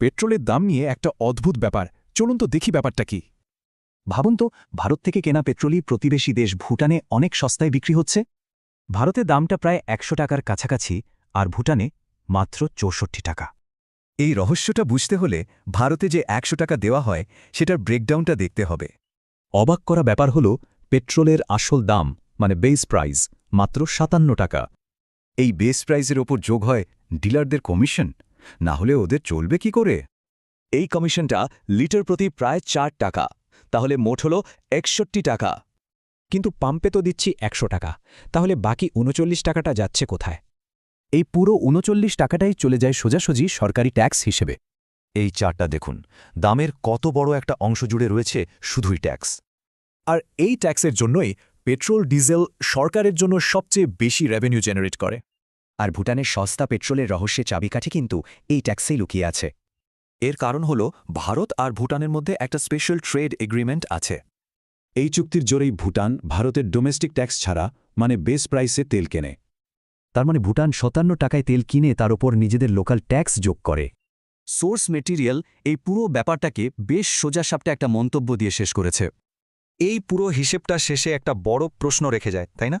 পেট্রোলের দাম নিয়ে একটা অদ্ভুত ব্যাপার। চলুন তো দেখি ব্যাপারটা কি। ভাবুন তো, ভারত থেকে কেনা পেট্রোলই প্রতিবেশী দেশ ভুটানে অনেক সস্তায় বিক্রি হচ্ছে। ভারতে দামটা প্রায় একশো টাকার কাছাকাছি আর ভুটানে মাত্র চৌষট্টি টাকা। এই রহস্যটা বুঝতে হলে ভারতে যে একশো টাকা দেওয়া হয়, সেটার ব্রেকডাউনটা দেখতে হবে। অবাক করা ব্যাপার হল, পেট্রোলের আসল দাম মানে বেস প্রাইস মাত্র সাতান্ন টাকা। এই বেস প্রাইজের ওপর যোগ হয় ডিলারদের কমিশন না হলে ওদের চলবে কি করে? এই কমিশনটা লিটার প্রতি প্রায় চার টাকা। তাহলে মোট হল একষট্টি টাকা। কিন্তু পাম্পে তো দিচ্ছি একশো টাকা। তাহলে বাকি উনচল্লিশ টাকাটা যাচ্ছে কোথায়? এই পুরো উনচল্লিশ টাকাটাই চলে যায় সোজাসুজি সরকারি ট্যাক্স হিসেবে। এই চারটা দেখুন, দামের কত বড় একটা অংশ জুড়ে রয়েছে শুধুই ট্যাক্স। আর এই ট্যাক্সের জন্যই পেট্রোল, ডিজেল সরকারের জন্য সবচেয়ে বেশি রেভিনিউ জেনারেট করে। আর ভুটানের সস্তা পেট্রোলের রহস্যের চাবিকাঠি কিন্তু এই ট্যাক্সেই লুকিয়ে আছে। এর কারণ হল, ভারত আর ভুটানের মধ্যে একটা স্পেশাল ট্রেড এগ্রিমেন্ট আছে। এই চুক্তির জোরেই ভুটান ভারতের ডোমেস্টিক ট্যাক্স ছাড়া মানে বেস প্রাইসে তেল কেনে। তার মানে ভুটান সতান্ন টাকায় তেল কিনে তার ওপর নিজেদের লোকাল ট্যাক্স যোগ করে। সোর্স মেটেরিয়াল এই পুরো ব্যাপারটাকে বেশ সোজাসাপটা একটা মন্তব্য দিয়ে শেষ করেছে। এই পুরো হিসেবটা শেষে একটা বড় প্রশ্ন রেখে যায়, তাই না?